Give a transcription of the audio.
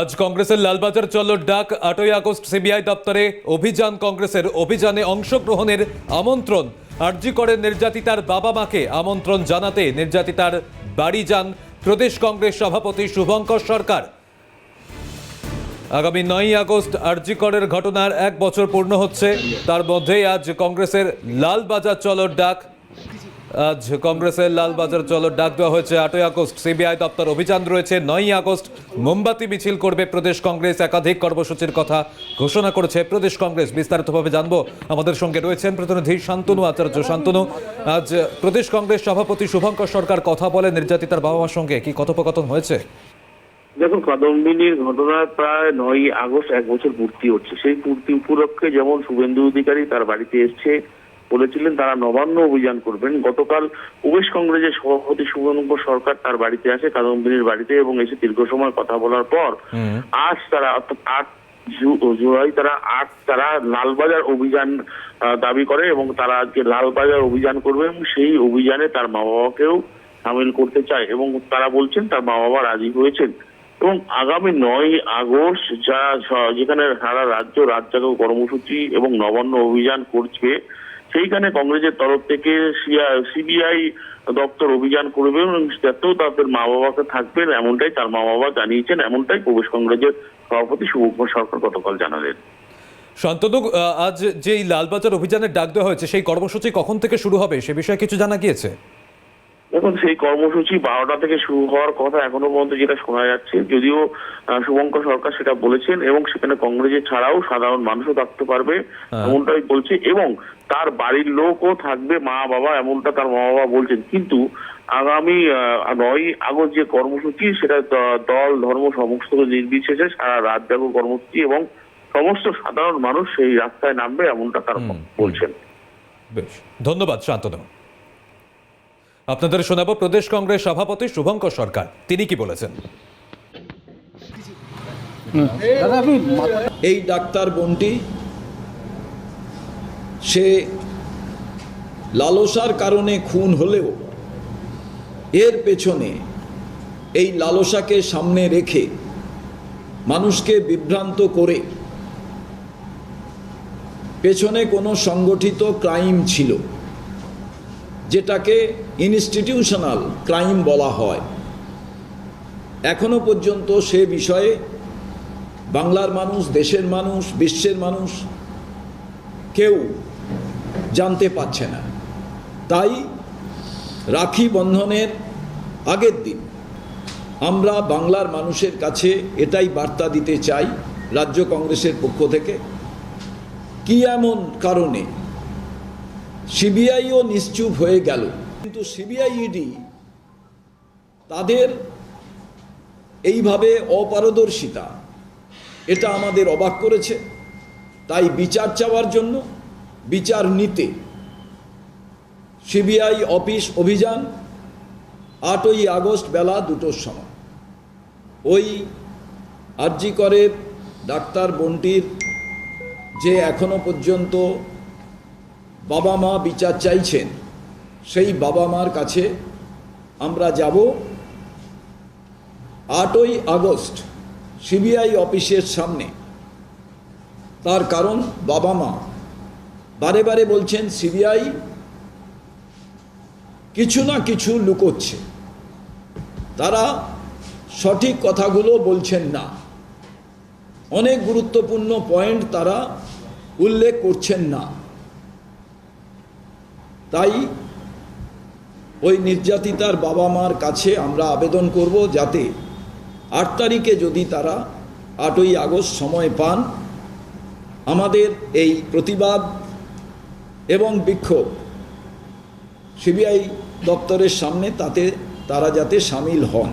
আজ কংগ্রেসের লালবাজার চলো ডাক আটই আগস্ট সিবিআই দপ্তরে অভিযান কংগ্রেসের অভিযানে অংশগ্রহণের আমন্ত্রণ। আরজি করেন নির্যাতিতার বাবা মাকে আমন্ত্রণ জানাতে নির্যাতিতার বাড়ি যান প্রদেশ কংগ্রেস সভাপতি শুভঙ্কর সরকার। আগামী নয়ই আগস্ট আরজিকরের ঘটনার এক বছর পূর্ণ হচ্ছে। তার মধ্যেই আজ কংগ্রেসের লালবাজার চলোর ডাক আজ কংগ্রেসের লালবাজার চলোর ডাক দেওয়া হয়েছে আটই আগস্ট। সিবিআই দপ্তর অভিযান রয়েছে নয়ই আগস্ট। মোমবাতি মিছিল করবে প্রদেশ কংগ্রেস, একাধিক কর্মসূচির কথা ঘোষণা করেছে প্রদেশ কংগ্রেস। বিস্তারিতভাবে জানব। আমাদের সঙ্গে রয়েছেন প্রতিনিধি শান্তনু আচার্য। শান্তনু, আজ প্রদেশ কংগ্রেস সভাপতি শুভঙ্কর সরকার কথা বলে নির্যাতিতার বাবা মার সঙ্গে। কি কথোপকথন হয়েছে? দেখুন, কাদম্বিনীর ঘটনায় প্রায় নয় আগস্ট, এক বছর পূর্তি হচ্ছে। সেই পূর্তি উপলক্ষে যেমন শুভেন্দু অধিকারী তার বাড়িতে এসছে বলেছিলেন তারা নবান্ন অভিযান করবেন। গতকাল প্রবেশ কংগ্রেসের সভাপতি শুভেন্দু সরকার তার বাড়িতে আসে কাদম্বিনীর বাড়িতে এবং এসে দীর্ঘ সময় কথা বলার পর আজ তারা অর্থাৎ আট জুলাই তারা আট তারা লালবাজার অভিযান দাবি করে এবং তারা আজকে লালবাজার অভিযান করবে এবং সেই অভিযানে তার মা বাবাকেও সামিল করতে চায় এবং তারা বলছেন তার মা বাবা রাজি হয়েছেন। এবং আগামী নয় আগস্ট যা যেখানে সারা রাজ্য রাজ্জাগ কর্মসূচি এবং নবান্ন অভিযান করছে সেইখানে কংগ্রেসের তরফ থেকে সিবিআই দপ্তর অভিযান করবে এবং তাতেও তাদের মা বাবাকে থাকবেন এমনটাই তার মা বাবা জানিয়েছেন, এমনটাই প্রবেশ কংগ্রেসের সভাপতি শুভকুমার সরকার গতকাল জানালেন। শান্তনু আজ যে লালবাজার অভিযানের ডাক দেওয়া হয়েছে, সেই কর্মসূচি কখন থেকে শুরু হবে, সে বিষয়ে কিছু জানা গিয়েছে? দেখুন সেই কর্মসূচি বারোটা থেকে শুরু হওয়ার কথা এখনও পর্যন্ত যেটা শোনা যাচ্ছে যদিও শুভঙ্কর সরকার সেটা বলেছেন এবং সেখানে কংগ্রেসের ছাড়াও সাধারণ মানুষও থাকতে পারবে হ্যাঁ। এমনটাই বলছে এবং তার বাড়ির লোকও থাকবে মা বাবা এমনটা তার মা বাবা বলছেন। কিন্তু আগামী আহ, নয় আগস্ট যে কর্মসূচি সেটা দল ধর্ম সমস্ত নির্বিশেষে সারা রাত জাগো কর্মসূচি এবং সমস্ত সাধারণ মানুষ সেই রাস্তায় নামবে এমনটা তার বলছেন। বেশ ধন্যবাদ শান্তনু আপনাদের শোনাবো প্রদেশ কংগ্রেস সভাপতি শুভঙ্কর সরকার। তিনি কি বলেছেন? এই ডাক্তার বোনটি, সে লালসার কারণে খুন হলেও এর পেছনে এই লালসাকে সামনে রেখে মানুষকে বিভ্রান্ত করে পেছনে কোনো সংগঠিত ক্রাইম ছিল। যেটাকে ইনস্টিটিউশনাল ক্রাইম বলা হয়। এখনও পর্যন্ত সে বিষয়ে বাংলার মানুষ, দেশের মানুষ, বিশ্বের মানুষ কেউ জানতে পারছে না। তাই রাখি বন্ধনের আগের দিন আমরা বাংলার মানুষের কাছে এটাই বার্তা দিতে চাই রাজ্য কংগ্রেসের পক্ষ থেকে। কি এমন কারণে সিবিআইও নিশ্চুপ হয়ে গেল। কিন্তু সিবিআই ইডি তাদের এইভাবে অপারদর্শিতা, এটা আমাদের অবাক করেছে। তাই বিচার চাওয়ার জন্য বিচার নিতে সিবিআই অফিস অভিযান আটই আগস্ট বেলা দুটোর সময়। ওই আরজি করে ডাক্তার বন্টির যে এখনও পর্যন্ত বাবা মা বিচার চাইছেন, সেই বাবা মার কাছে আমরা যাব। আটই আগস্ট সিবিআই অফিসের সামনে। তার কারণ বাবা মা। বারে বারে বলছেন, সিবিআই কিছু না কিছু লুকোচ্ছে। তারা সঠিক কথাগুলো বলছেন না। অনেক গুরুত্বপূর্ণ পয়েন্ট তারা উল্লেখ করছেন না। তাই ওই নির্যাতিতার বাবা মার কাছে আমরা আবেদন করব যাতে আট তারিখে যদি তারা আটই আগস্ট সময় পান, আমাদের এই প্রতিবাদ এবং বিক্ষোভ সিবিআই দপ্তরের সামনে তাতে তারা যাতে সামিল হন।